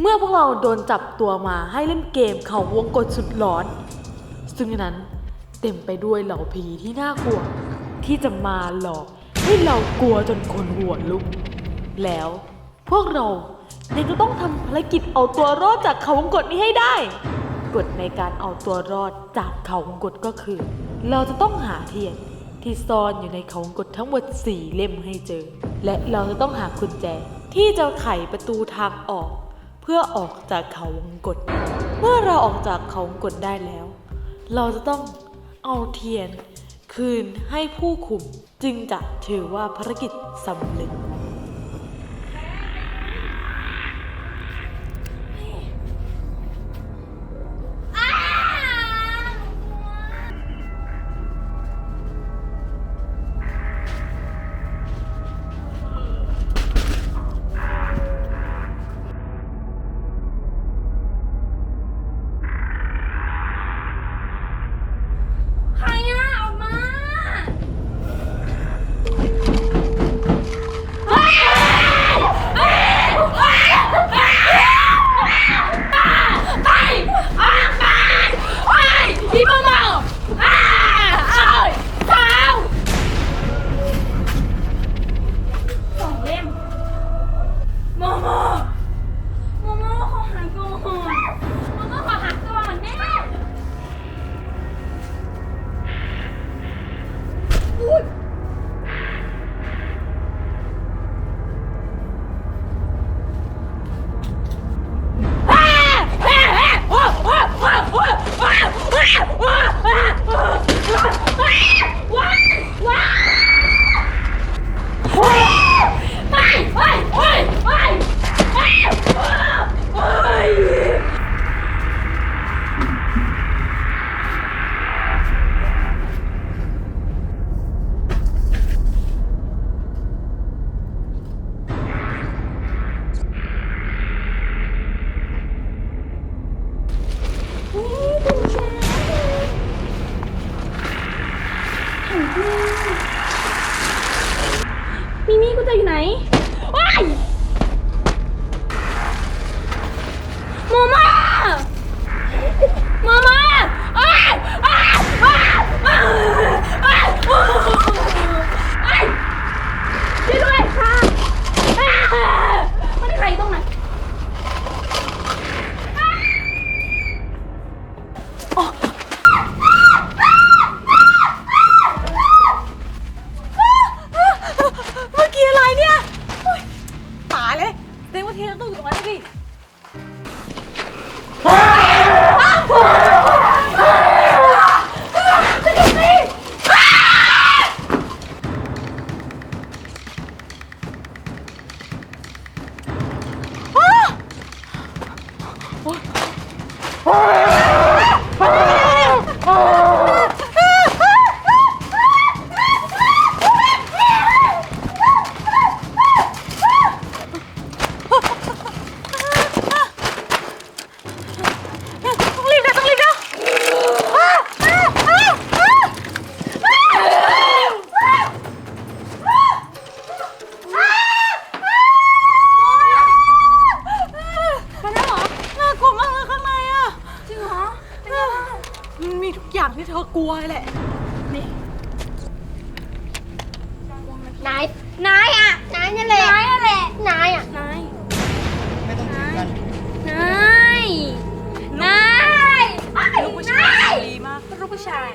เมื่อพวกเราโดนจับตัวมาให้เล่นเกมเขาวงกฏสุดหลอน ซึ่งในนั้นเต็มไปด้วยเหล่าผีที่น่ากลัว ที่จะมาหลอกให้เรากลัวจนคนหัวลุก แล้วพวกเรายังจะต้องทำภารกิจเอาตัวรอดจากเขาวงกฏนี้ให้ได้กฎในการเอาตัวรอดจากเขาวงกฏก็คือ เราจะต้องหาเทียนที่ซ่อนอยู่ในเขาวงกฏทั้งหมดสี่เล่มให้เจอ และเราจะต้องหากุญแจที่จะไขประตูทางออก เพื่อออกจากเขาวงกฏเมื่อเราออกจากเขาวงกฏได้แล้ว เราจะต้องเอาเทียนคืนให้ผู้คุม จึงจะถือว่าภารกิจสำเร็จ อย่างที่เธอกลัวเลยแหละนาย นายอะ นายนั่นแหละ นายนั่นแหละ นายอะ นาย ไม่ต้องถีบกัน นาย นายลูกผู้ชายดีมากลูกผู้ชาย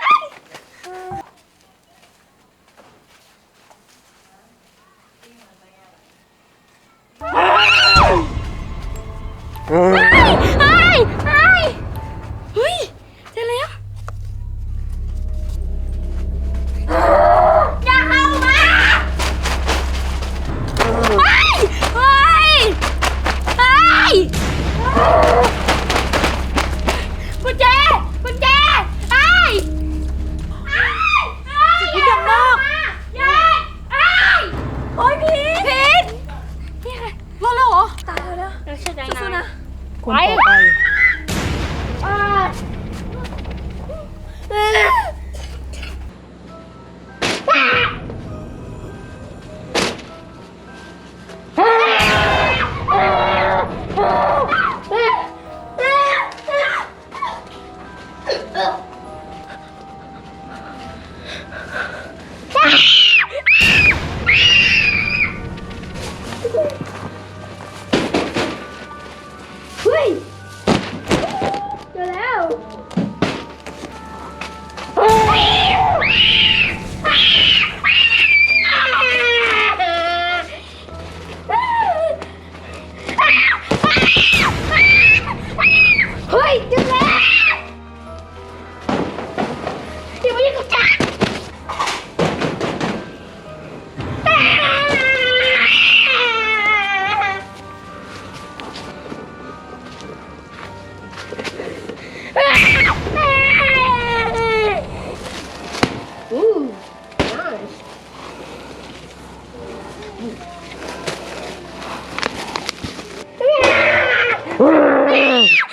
เฮ้ยเฮ้ย คนต่อ Ah!